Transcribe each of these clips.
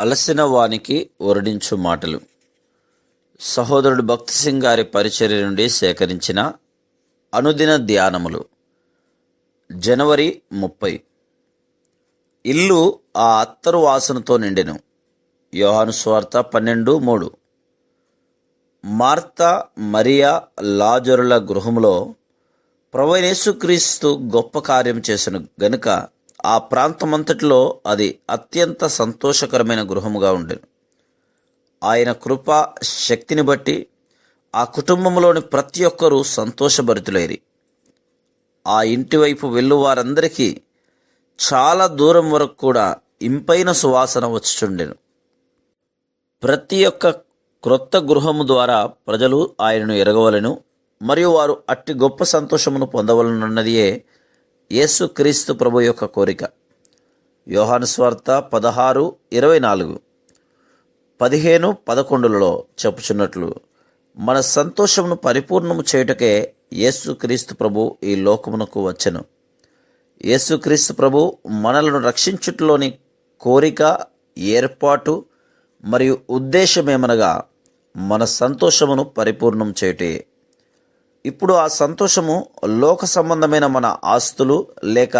అలసిన వానికి ఒరడించు మాటలు. సహోదరుడు భక్తి సింగ్ గారి పరిచర్య నుండి సేకరించిన అనుదిన ధ్యానములు. జనవరి ముప్పై. ఇల్లు ఆ అత్తరు వాసనతో నిండెను. యోహాను స్వార్త పన్నెండు మూడు. మార్త మరియా లాజరుల గృహంలో ప్రవణేసుక్రీస్తు గొప్ప కార్యం చేసిన. గనుక ఆ ప్రాంతమంతటిలో అది అత్యంత సంతోషకరమైన గృహముగా ఉండెను ఆయన కృప శక్తిని బట్టి ఆ కుటుంబంలోని ప్రతి ఒక్కరూ సంతోషభరితులైరి. ఆ ఇంటి వైపు వెళ్ళు వారందరికీ చాలా దూరం వరకు కూడా ఇంపైన సువాసన వచ్చుచుండెను. ప్రతి ఒక్క క్రొత్త గృహము ద్వారా ప్రజలు ఆయనను ఎరగవలను మరియు వారు అట్టి గొప్ప సంతోషమును పొందవలనన్నదియే యేసు క్రీస్తు ప్రభు యొక్క కోరిక. యోహాను స్వార్త పదహారు ఇరవై నాలుగు. పదిహేను పదకొండులలో చెప్పుచున్నట్లు మన సంతోషమును పరిపూర్ణము చేయుటకే యేసుక్రీస్తు ప్రభు ఈ లోకమునకు వచ్చెను. యేసుక్రీస్తు ప్రభు మనలను రక్షించుటలోని కోరిక ఏర్పాటు మరియు ఉద్దేశమేమనగా మన సంతోషమును పరిపూర్ణం చేయుటే ఇప్పుడు ఆ సంతోషము లోక సంబంధమైన మన ఆస్తులు లేక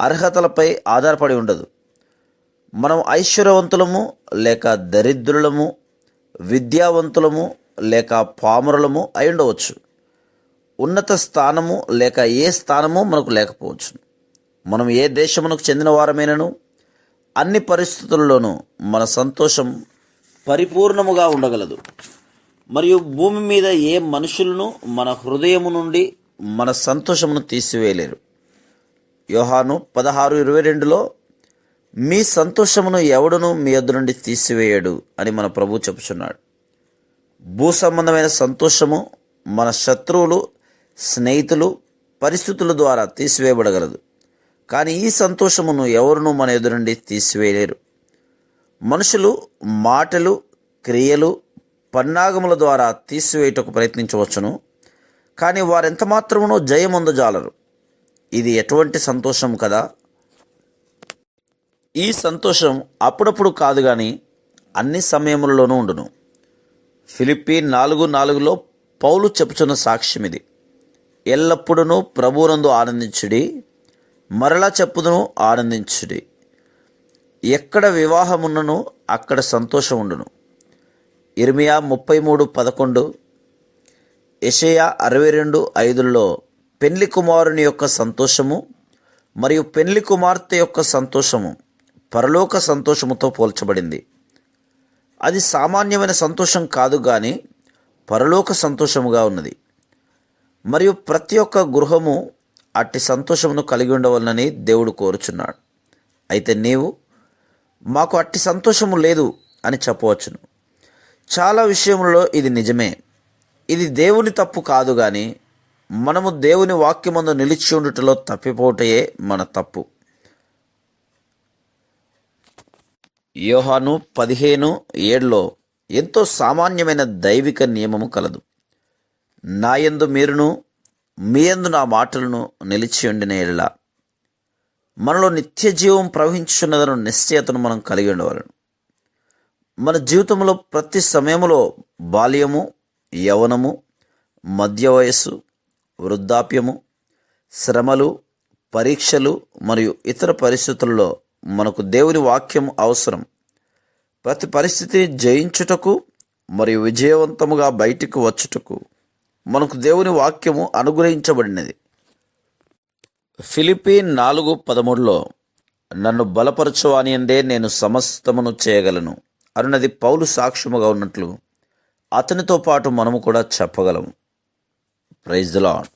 అర్హతలపై ఆధారపడి ఉండదు. మనం ఐశ్వర్యవంతులము లేక దరిద్రులము విద్యావంతులము లేక పామరులము అయి ఉండవచ్చు. ఉన్నత స్థానము లేక ఏ స్థానము మనకు లేకపోవచ్చు. మనం ఏ దేశమునకు చెందిన వారమేనను అన్ని పరిస్థితుల్లోనూ మన సంతోషం పరిపూర్ణముగా ఉండగలదు. మరియు భూమి మీద ఏ మనుషులను మన హృదయము నుండి మన సంతోషమును తీసివేయలేరు. యోహాను పదహారు ఇరవై రెండులో మీ సంతోషమును ఎవడును మీ యొద్ద నుండి తీసివేయడు అని మన ప్రభు చెప్పుచున్నాడు. భూ సంబంధమైన సంతోషము మన శత్రువులు స్నేహితులు పరిస్థితుల ద్వారా తీసివేయబడగలదు. కానీ ఈ సంతోషమును ఎవరును మన ఎదురు నుండి తీసివేయలేరు. మనుషులు మాటలు క్రియలు పన్నాగముల ద్వారా తీసివేయటకు ప్రయత్నించవచ్చును. కానీ వారెంత మాత్రమునో జయమొందజాలరు ఇది ఎటువంటి సంతోషం కదా? ఈ సంతోషం అప్పుడప్పుడు కాదు కానీ అన్ని సమయములలోనూ ఉండును. ఫిలిప్పి నాలుగు నాలుగులో పౌలు చెప్పుచున్న సాక్ష్యం ఇది ఎల్లప్పుడూ ప్రభువునందు ఆనందించుడి మరలా చెప్పుదును ఆనందించుడి. ఎక్కడ వివాహమున్నను అక్కడ సంతోషం ఉండును ఇర్మియా ముప్పై మూడు పదకొండు యషయా అరవై రెండు ఐదుల్లో పెళ్ళి కుమారుని యొక్క సంతోషము మరియు పెళ్ళి కుమార్తె యొక్క సంతోషము పరలోక సంతోషముతో పోల్చబడింది. అది సామాన్యమైన సంతోషం కాదు కానీ పరలోక సంతోషముగా ఉన్నది. మరియు ప్రతి ఒక్క గృహము అట్టి సంతోషమును కలిగి ఉండవలనని దేవుడు కోరుచున్నాడు. అయితే నీవు మాకు అట్టి సంతోషము లేదు అని చెప్పవచ్చును. చాలా విషయంలో ఇది నిజమే. ఇది దేవుని తప్పు కాదు కానీ మనము దేవుని వాక్యమందు నిలిచి ఉండుటలో తప్పిపోటయే మన తప్పు. యోహాను పదిహేను ఏడులో ఎంతో సామాన్యమైన దైవిక నియమము కలదు. నాయందు మీరును మీయందు నా మాటలను నిలిచి ఉండిన మనలో నిత్య జీవం ప్రవహించున్నదను నిశ్చయతను మనం కలిగి ఉండవలను. మన జీవితంలో ప్రతి సమయంలో బాల్యము యవనము మధ్య వయస్సు వృద్ధాప్యము శ్రమలు పరీక్షలు మరియు ఇతర పరిస్థితుల్లో మనకు దేవుని వాక్యం అవసరం. ప్రతి పరిస్థితిని జయించుటకు మరియు విజయవంతముగా బయటికి వచ్చుటకు మనకు దేవుని వాక్యము అనుగ్రహించబడినది. ఫిలిపీ నాలుగు పదమూడులో నన్ను బలపరచువాని అందే నేను సమస్తమును చేయగలను. అన్నది పౌలు సాక్ష్యముగా ఉన్నట్లు అతనితో పాటు మనము కూడా చెప్పగలము. Praise lord